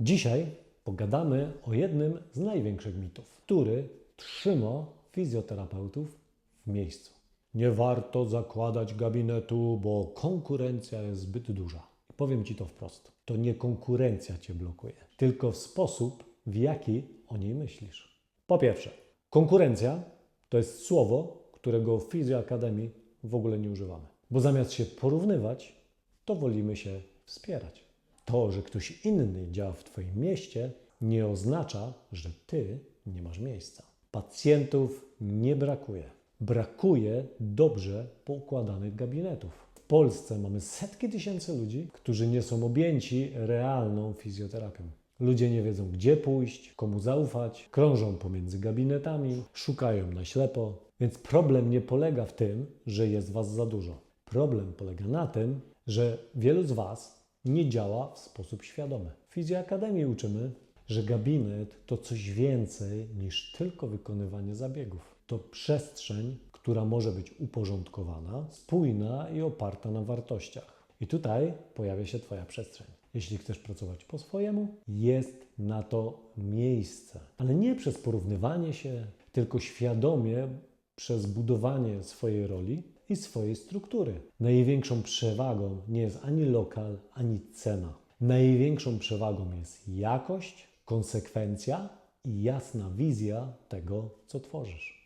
Dzisiaj pogadamy o jednym z największych mitów, który trzyma fizjoterapeutów w miejscu. Nie warto zakładać gabinetu, bo konkurencja jest zbyt duża. Powiem Ci to wprost. To nie konkurencja Cię blokuje, tylko sposób, w jaki o niej myślisz. Po pierwsze, konkurencja to jest słowo, którego w Fizjoakademii w ogóle nie używamy. Bo zamiast się porównywać, to wolimy się wspierać. To, że ktoś inny działa w Twoim mieście, nie oznacza, że Ty nie masz miejsca. Pacjentów nie brakuje. Brakuje dobrze poukładanych gabinetów. W Polsce mamy setki tysięcy ludzi, którzy nie są objęci realną fizjoterapią. Ludzie nie wiedzą, gdzie pójść, komu zaufać, krążą pomiędzy gabinetami, szukają na ślepo. Więc problem nie polega w tym, że jest Was za dużo. Problem polega na tym, że wielu z Was nie działa w sposób świadomy. W Fizjoakademii uczymy, że gabinet to coś więcej niż tylko wykonywanie zabiegów. To przestrzeń, która może być uporządkowana, spójna i oparta na wartościach. I tutaj pojawia się Twoja przestrzeń. Jeśli chcesz pracować po swojemu, jest na to miejsce. Ale nie przez porównywanie się, tylko świadomie przez budowanie swojej roli i swojej struktury. Największą przewagą nie jest ani lokal, ani cena. Największą przewagą jest jakość, konsekwencja i jasna wizja tego, co tworzysz.